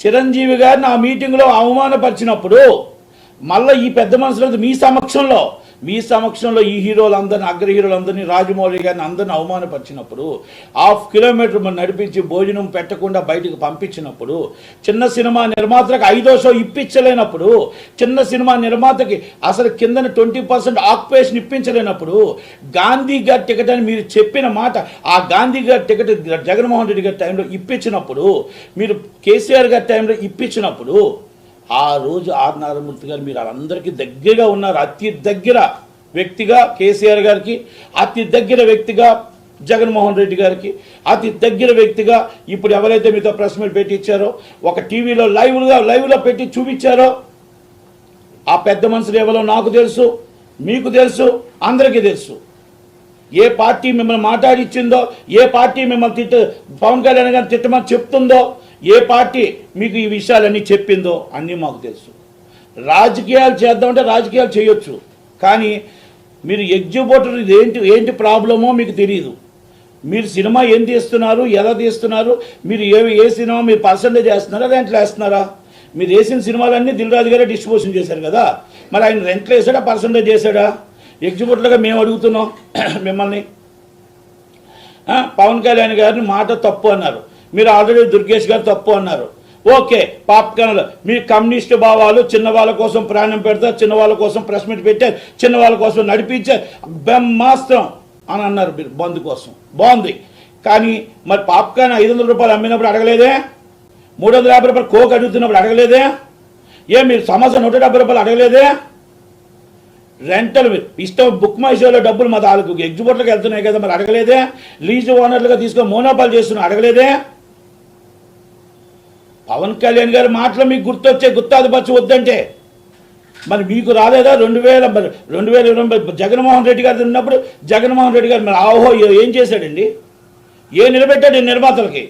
చిరంజీవి గారిని ఆ మీటింగ్లో అవమానపరిచినప్పుడు మళ్ళీ ఈ పెద్ద మనుషులంతా మీ సమక్షంలో మీ సమక్షంలో ఈ హీరోలందరినీ అగ్ర హీరోలందరినీ రాజమౌళి గారిని అందరిని అవమానపరిచినప్పుడు హాఫ్ కిలోమీటర్ మనం నడిపించి భోజనం పెట్టకుండా బయటకు పంపించినప్పుడు చిన్న సినిమా నిర్మాతలకు ఐదో షో ఇప్పించలేనప్పుడు చిన్న సినిమా నిర్మాతకి అసలు కిందన ట్వంటీ పర్సెంట్ ఆక్యుపేషన్ ఇప్పించలేనప్పుడు గాంధీ గారి టికెట్ అని మీరు చెప్పిన మాట ఆ గాంధీ గారి టికెట్ జగన్మోహన్ రెడ్డి గారి టైంలో ఇప్పించినప్పుడు మీరు కేసీఆర్ గారి టైంలో ఇప్పించినప్పుడు ఆ రోజు ఆర్ నారాయణమూర్తి గారు మీరు అందరికీ దగ్గరగా ఉన్నారు అతి దగ్గర వ్యక్తిగా కేసీఆర్ గారికి అతి దగ్గర వ్యక్తిగా జగన్మోహన్ రెడ్డి గారికి అతి దగ్గర వ్యక్తిగా ఇప్పుడు ఎవరైతే మీతో ప్రెస్ మీట్ పెట్టి ఇచ్చారో ఒక టీవీలో లైవ్గా లైవ్లో పెట్టి చూపించారో ఆ పెద్ద మనుషులు ఎవరో నాకు తెలుసు మీకు తెలుసు అందరికీ తెలుసు. ఏ పార్టీ మిమ్మల్ని మాట్లాడిచ్చిందో ఏ పార్టీ మిమ్మల్ని తిట్ట పవన్ కళ్యాణ్ గారిని తిట్టమని చెప్తుందో ఏ పార్టీ మీకు ఈ విషయాలన్నీ చెప్పిందో అన్నీ మాకు తెలుసు. రాజకీయాలు చేద్దామంటే రాజకీయాలు చేయొచ్చు. కానీ మీరు ఎగ్జిబిటర్ ఇది ఏంటి ఏంటి ప్రాబ్లమో మీకు తెలియదు మీరు సినిమా ఏం తీస్తున్నారు ఎలా తీస్తున్నారు మీరు ఏ ఏ సినిమా మీరు పర్సంటేజ్ వేస్తున్నారా రెంట్లు వేస్తున్నారా? మీరు వేసిన సినిమాలన్నీ దిల్ రాజు గారే డిస్ట్రిబ్యూషన్ చేశారు కదా. మరి ఆయన రెంట్లు వేసాడా పర్సంటేజ్ చేశాడా? ఎగ్జిబిటర్గా మేము అడుగుతున్నాం మిమ్మల్ని. పవన్ కళ్యాణ్ గారిని మాట తప్పు అన్నారు. మీరు ఆల్రెడీ దుర్గేష్ గారు తప్పు అన్నారు. ఓకే పాప్కార్న్లు మీ కమ్యూనిస్ట్ భావాలు చిన్న వాళ్ళ కోసం ప్రాణం పెడతారు చిన్న వాళ్ళ కోసం ప్రెస్ మీట్ పెట్టారు చిన్న వాళ్ళ కోసం నడిపించారు. బ్రహ్మాస్త్రం అని అన్నారు మీరు బంద్ కోసం. బాగుంది. కానీ మరి పాప్కార్న్ ఐదు వందల రూపాయలు అమ్మినప్పుడు అడగలేదే? మూడు వందల యాభై రూపాయలు కోక్ అడుగుతున్నప్పుడు అడగలేదే? ఏ మీరు సమస్య నూట డెబ్బై రూపాయలు అడగలేదే? రెంటల్ ఇష్టం బుక్ మై షోలో డబ్బులు మా తాలూకు ఎగ్జిబిటర్లకు వెళ్తున్నాయి కదా మరి అడగలేదే? లీజు ఓనర్లుగా తీసుకొని మోనోపాలు చేస్తున్నా అడగలేదే? పవన్ కళ్యాణ్ గారి మాటలు మీకు గుర్తొచ్చే గుర్తాదిపరచు వద్దంటే. మరి మీకు రాలేదా? రెండు వేల మరి రెండు వేల ఇరవై జగన్మోహన్ రెడ్డి గారు ఉన్నప్పుడు జగన్మోహన్ రెడ్డి గారు మరి ఆహో ఏం చేశాడండి? ఏ నిలబెట్టాడు నిర్మాతలకి?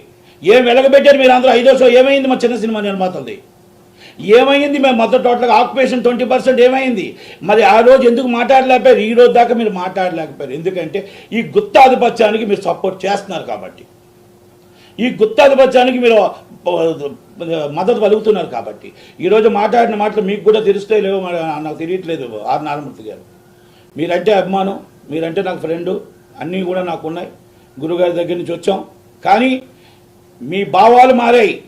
ఏం వెలగబెట్టారు మీరు అందరూ? ఐదో సో ఏమైంది మా చిన్న సినిమా నిర్మాతలది? ఏమైంది మేము మొత్తం టోటల్గా ఆక్యుపేషన్ ట్వంటీ పర్సెంట్ ఏమైంది? మరి ఆ రోజు ఎందుకు మాట్లాడలేకపోయారు? ఈ రోజు దాకా మీరు మాట్లాడలేకపోయారు. ఎందుకంటే ఈ గుత్తాధిపత్యానికి మీరు సపోర్ట్ చేస్తున్నారు కాబట్టి. ఈ గుత్తాధిపత్యానికి మీరు మద్దతు పలుకుతున్నారు కాబట్టి. ఈరోజు మాట్లాడిన మాటలు మీకు కూడా తెలుస్తే లేవో మరి నాకు తెలియట్లేదు ఆర్ నారాయణమూర్తి గారు. మీరంటే అభిమానం మీరంటే నాకు ఫ్రెండు అన్నీ కూడా నాకు ఉన్నాయి. గురుగారి దగ్గర నుంచి వచ్చాం. కానీ మీ భావాలు మారాయి.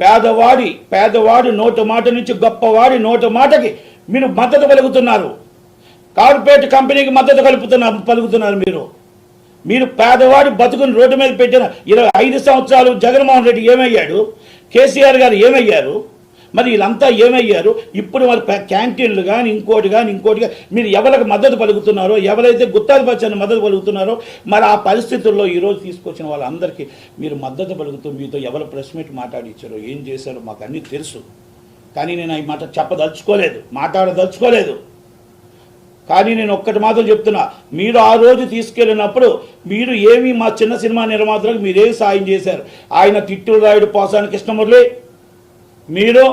పేదవాడి పేదవాడి నోటు మాట నుంచి గొప్పవాడి నోటు మాటకి మీరు మద్దతు పలుకుతున్నారు. కార్పొరేట్ కంపెనీకి మద్దతు కలుపుతున్నారు పలుకుతున్నారు మీరు. మీరు పేదవాడి బతుకుని రోడ్డు మీద పెట్టిన ఇరవై ఐదు సంవత్సరాలు జగన్మోహన్ రెడ్డి ఏమయ్యాడు? కేసీఆర్ గారు ఏమయ్యారు? మరి వీళ్ళంతా ఏమయ్యారు? ఇప్పుడు వాళ్ళు క్యాంటీన్లు కానీ ఇంకోటి కానీ ఇంకోటి కానీ మీరు ఎవరికి మద్దతు పలుకుతున్నారో ఎవరైతే గుత్తాధిపత్యాన్ని మద్దతు పలుకుతున్నారో మరి ఆ పరిస్థితుల్లో ఈరోజు తీసుకొచ్చిన వాళ్ళందరికీ మీరు మద్దతు పలుకుతూ మీతో ఎవరు ప్రెస్ మీట్ మాట్లాడించారో ఏం చేశారో మాకు అన్నీ తెలుసు. కానీ నేను ఈ మాట చెప్పదలుచుకోలేదు మాట్లాడదలుచుకోలేదు. కానీ నేను ఒక్కటి మాత్రం చెప్తున్నా. మీరు ఆ రోజు తీసుకెళ్ళినప్పుడు మీరు ఏమి మా చిన్న సినిమా నిర్మాతలకు మీరేం సాయం చేశారు? ఆయన తిట్టుడు రాయుడు పోసాని కృష్ణమురళి మీరు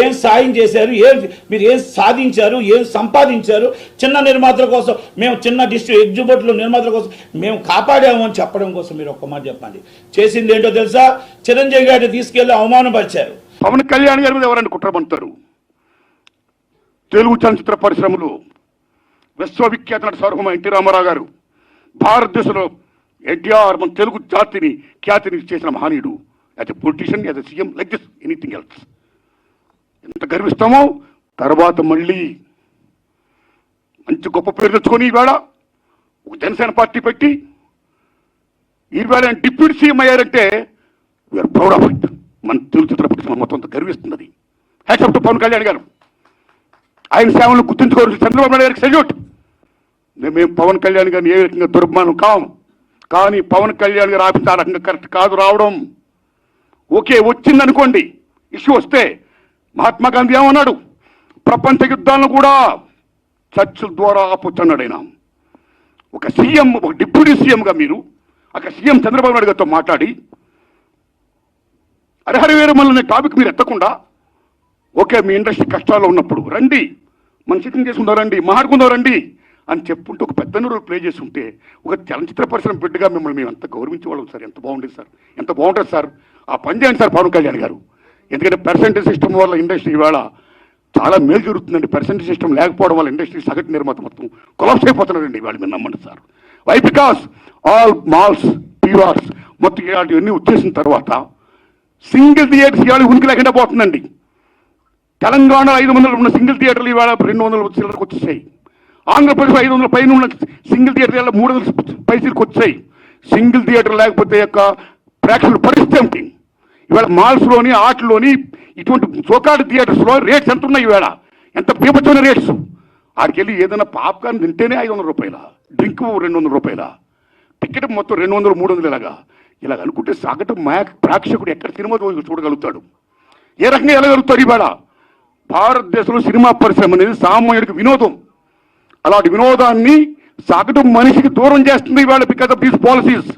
ఏం సాయం చేశారు? ఏం మీరు ఏం సాధించారు? ఏం సంపాదించారు? చిన్న నిర్మాతల కోసం మేము చిన్న డిస్ట్రిక్ట్ ఎగ్జిబిట్లు నిర్మాతల కోసం మేము కాపాడాము అని చెప్పడం కోసం మీరు ఒక్క మాట చెప్పండి. చేసింది ఏంటో తెలుసా? చిరంజీవి గారిని తీసుకెళ్ళి అవమానపరిచారు. పవన్ కళ్యాణ్ గారి మీద ఎవరైనా కుట్ర పంటారు తెలుగు చలనచిత్ర పరిశ్రమలు విశ్వవిఖ్యాత నట సర్వమ ఎన్టీ రామారావు గారు భారతదేశంలో ఎన్టీఆర్ మన తెలుగు జాతిని ఖ్యాతిని చేసిన మహనీయుడు. As a politician as a CM like this anything else. ఎంత గర్విస్తామో తర్వాత మళ్ళీ మంచి గొప్ప పేరు తెచ్చుకొని ఈవేళ ఒక జనసేన పార్టీ పెట్టి ఈవేళ ఆయన డిప్యూటీ సీఎం అయ్యారంటే we are proud of it మన తెలుగు చిత్ర పరిశ్రమ మొత్తం అంతా గర్విస్తున్నది. Hats off to Pawan Kalyan గారు. ఆయన సేవలను గుర్తుంచుకోవాల్సిన చంద్రబాబు నాయుడు గారికి సెల్యూట్ మేము పవన్ కళ్యాణ్ గారిని ఏ రకంగా దుర్మానం కాం. కానీ పవన్ కళ్యాణ్ గారు ఆఫీస్ ఆ రకంగా కరెక్ట్ కాదు రావడం. ఓకే వచ్చిందనుకోండి ఇష్యూ వస్తే మహాత్మా గాంధీ ఏమన్నాడు? ప్రపంచ యుద్ధాలను కూడా చర్చల ద్వారా ఆపొచ్చు ఆయన ఒక సీఎం ఒక డిప్యూటీ సీఎంగా మీరు అక్కడ సీఎం చంద్రబాబు నాయుడు గారితో మాట్లాడి హరిహర వేరమల్ అనే టాపిక్ మీరు ఎత్తకుండా ఓకే మీ ఇండస్ట్రీ కష్టాల్లో ఉన్నప్పుడు రండి మన సిట్టింగ్ చేసుకుందాం రండి మాట్లాడుకుందాం రండి అని చెప్పుంటే ఒక పెద్ద రోల్ ప్లే చేసి ఉంటే ఒక చలనచిత్ర పరిశ్రమ బిడ్డగా మిమ్మల్ని మేము ఎంత గౌరవించేవాళ్ళం సార్? ఎంత బాగుండేది సార్? ఎంత బాగుంటుంది సార్? ఆ పని చేయండి సార్ పవన్ కళ్యాణ్ గారు. ఎందుకంటే పర్సెంటేజ్ సిస్టమ్ వల్ల ఇండస్ట్రీ ఇవాళ చాలా మేలు జరుగుతుందండి. పర్సెంటేజ్ సిస్టమ్ లేకపోవడం వల్ల ఇండస్ట్రీ సగటు నిర్మాత మొత్తం కొలాప్స్ అయిపోతున్నారండి ఇవాళ మీరు నమ్మండి sir. Why because all malls PRs మొత్తం ఇలాంటివన్నీ వచ్చేసిన తర్వాత సింగిల్ థియేటర్స్ ఇవాళ ఉనికి లేకుండా పోతుందండి. తెలంగాణ ఐదు వందలు ఉన్న సింగిల్ థియేటర్లు ఇవాళ రెండు వందలు చిల్లరకు వచ్చేసాయి. ఆంధ్రప్రదేశ్ ఐదు వందల పైన ఉన్న సింగిల్ థియేటర్ మూడు వందల పైసలకు వచ్చాయి సింగిల్ థియేటర్ లేకపోతే యొక్క ప్రేక్షకుల పరిస్థితి ఏమిటి? ఇవాళ మాల్స్లోని ఆటల్లోని ఇటువంటి చోకాటి థియేటర్స్లో రేట్స్ ఎంత ఉన్నాయి ఇవాళ? ఎంత పీపచ్చిన రేట్స్? ఆడికి వెళ్ళి ఏదైనా పాప్కార్న్ తింటేనే ఐదు వందల రూపాయల? డ్రింక్ రెండు వందల రూపాయల? టికెట్ మొత్తం రెండు వందలు మూడు వందలు ఇలాగా ఇలాగ అనుకుంటే సగటు మా ప్రేక్షకుడు ఎక్కడ సినిమా చూడగలుగుతాడు? ఏ రకంగా వెళ్ళగలుగుతాడు ఇవాళ? భారతదేశంలో సినిమా పరిశ్రమ అనేది సామాన్యుడికి వినోదం. అలాంటి వినోదాన్ని సగటు మనిషికి దూరం చేస్తుంది ఇవాళ బికాస్ ఆఫ్ దీస్ పాలసీస్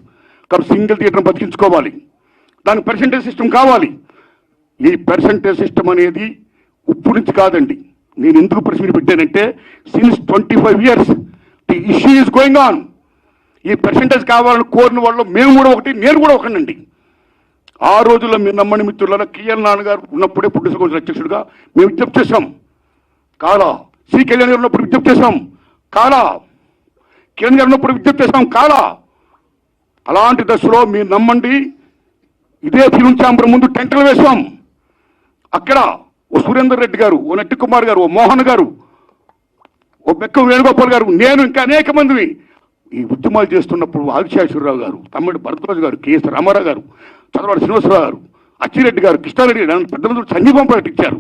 కాబట్టి సింగిల్ థియేటర్ బతికించుకోవాలి. దానికి పర్సంటేజ్ సిస్టమ్ కావాలి. ఈ పర్సంటేజ్ సిస్టమ్ అనేది ఉప్పు నుంచి కాదండి. నేను ఎందుకు ప్రశ్న పెట్టానంటే since twenty five years the issue is going on ఈ పర్సంటేజ్ కావాలని కోరిన వాళ్ళు మేము కూడా ఒకటి నేను కూడా ఒకనండి ఆ రోజుల్లో మీరు నమ్మని మిత్రుల కిఎల్ నాన్నగారు ఉన్నప్పుడే పుట్టిన కౌన్సిల్ అధ్యక్షుడిగా మేము విజ్ఞప్తి చేశాం. కాలా సి కళ్యాణ్ గారు ఉన్నప్పుడు విజ్ఞప్తి చేశాం. కాలా. కిరణ్ గారు ఉన్నప్పుడు విజ్ఞప్తి చేసాం కాలా. అలాంటి దశలో మీరు నమ్మండి. ఇదే ఫిలిం ఛాంబర్ ముందు టెంటలు వేశాం. అక్కడ ఓ సురేందర్ రెడ్డి గారు ఓ నట్టి కుమార్ గారు ఓ మోహన్ గారు ఓ బెక్క వేణుగోపాల్ గారు నేను ఇంకా అనేక మందిని ఈ ఉద్యమాలు చేస్తున్నప్పుడు ఆదిశాశ్వరరావు గారు తమ్ముడు భరద్వాజ్ గారు కేఎస్ రామారావు గారు చదవాడు శ్రీనివాసరావు గారు అచ్చిరెడ్డి గారు కృష్ణారెడ్డి గారు పెద్ద మంది సంజీవం ప్రకటించారు